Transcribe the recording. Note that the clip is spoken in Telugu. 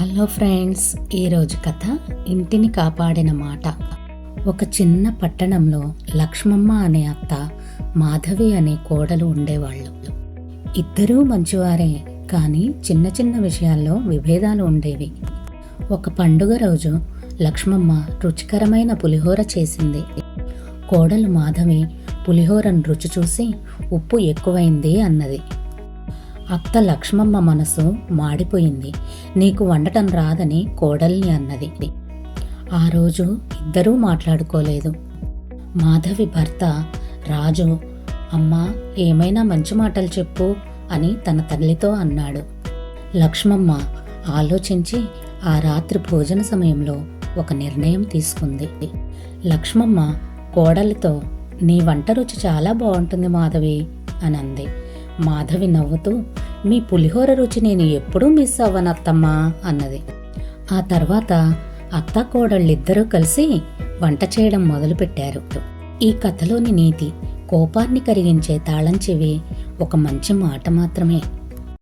హలో ఫ్రెండ్స్ ఈరోజు కథ ఇంటిని కాపాడిన మాట. ఒక చిన్న పట్టణంలో లక్ష్మమ్మ అనే అత్త మాధవి అనే కోడలు ఉండేవాళ్ళు. ఇద్దరూ మంచివారే కానీ చిన్న చిన్న విషయాల్లో విభేదాలు ఉండేవి. ఒక పండుగ రోజు లక్ష్మమ్మ రుచికరమైన పులిహోర చేసింది. కోడలు మాధవి పులిహోరను రుచి చూసి ఉప్పు ఎక్కువైంది అన్నది. అత్త లక్ష్మమ్మ మనసు మాడిపోయింది. నీకు వండటం రాదని కోడల్ని అన్నది. ఆ రోజు ఇద్దరూ మాట్లాడుకోలేదు. మాధవి భర్త రాజు అమ్మా ఏమైనా మంచి మాటలు చెప్పు అని తన తల్లితో అన్నాడు. లక్ష్మమ్మ ఆలోచించి ఆ రాత్రి భోజన సమయంలో ఒక నిర్ణయం తీసుకుంది. లక్ష్మమ్మ కోడలితో నీ వంట రుచి చాలా బాగుంటుంది మాధవి అని అంది. మాధవి నవ్వుతూ మీ పులిహోర రుచి నేను ఎప్పుడూ మిస్ అవ్వనత్తమ్మా అన్నది. ఆ తర్వాత అత్త కోడళ్ళిద్దరూ కలిసి వంట చేయడం మొదలుపెట్టారు. ఈ కథలోని నీతి కోపాన్ని కరిగించే తాళం చెవి ఒక మంచి మాట మాత్రమే.